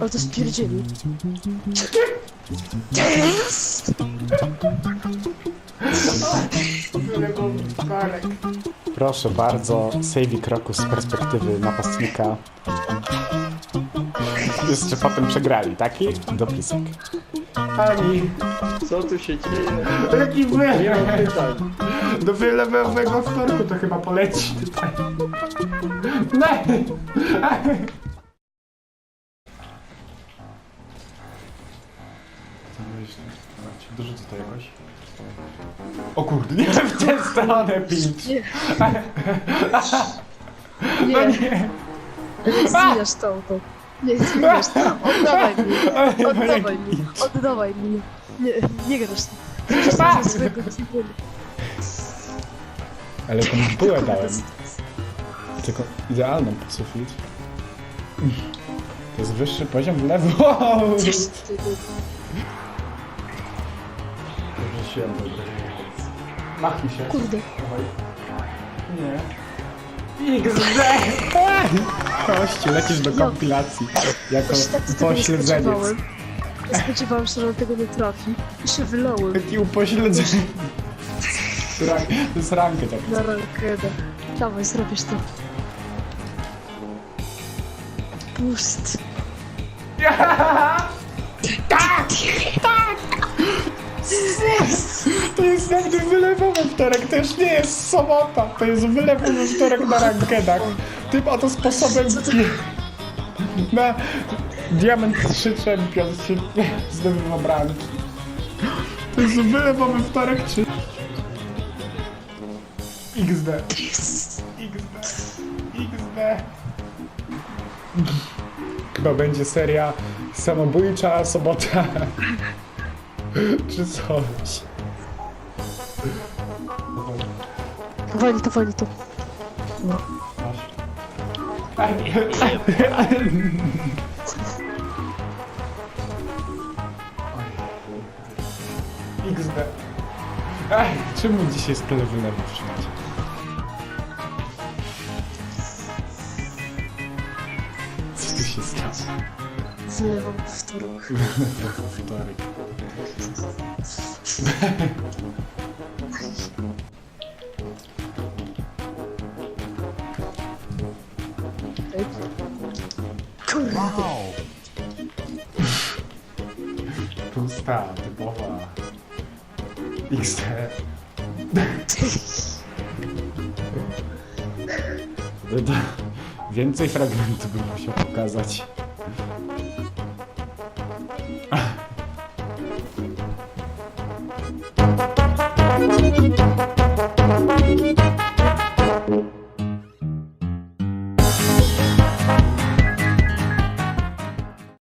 O, to spierdzieli. Yes! Proszę bardzo, Sejwik Krokus z perspektywy napastnika. Jeszcze potem przegrali, taki dopisek. Ani, Co tu się dzieje? jaki Nie mam wy! pytań. Do wylewego wtorku to chyba poleci tutaj. Nie! Dużo co to jakoś? O kurde, nie w tę stronę pić! Nie. No Nie, nie! nie zmieniasz to auto. Nie zmieniasz to. Oddawaj mi. Oddawaj mi. Oddawaj mi. Nie, nie grasz. Swojego cywila. Ale tą bułę dałem. Tylko idealną pod sufit. To jest wyższy poziom w lewo. Coś ty Wrzuciłem do gry. Machnij się. Kurde. Nie. XD! Kości, lecisz do kompilacji. Jako Ja się tak tego nie pośledzeniec. spodziewałem. Ja spodziewałem się, że on tego nie trafi. I się wylałem Taki upośledzenie. Rank- To jest rankę tak. na rankedę. Dawaj, zrobisz to. Pust. To jest naprawdę wylewowy wtorek, to już nie jest sobota. To jest wylewowy wtorek na rankedach. Tym oto sposobem na Diament 3 Championship zdobywa bramki. To jest wylewowy wtorek czy... XD. XD. XD. Chyba będzie seria samobójcza sobota. Czy coś. Wali to, wali to. XD. Ej, czemu dzisiaj z tyle wylewów wszędzie? Co tu się stało? Wylewam wtorek. Wow. Pusta, typowa. XD. Więcej fragmentów bym musiał pokazać.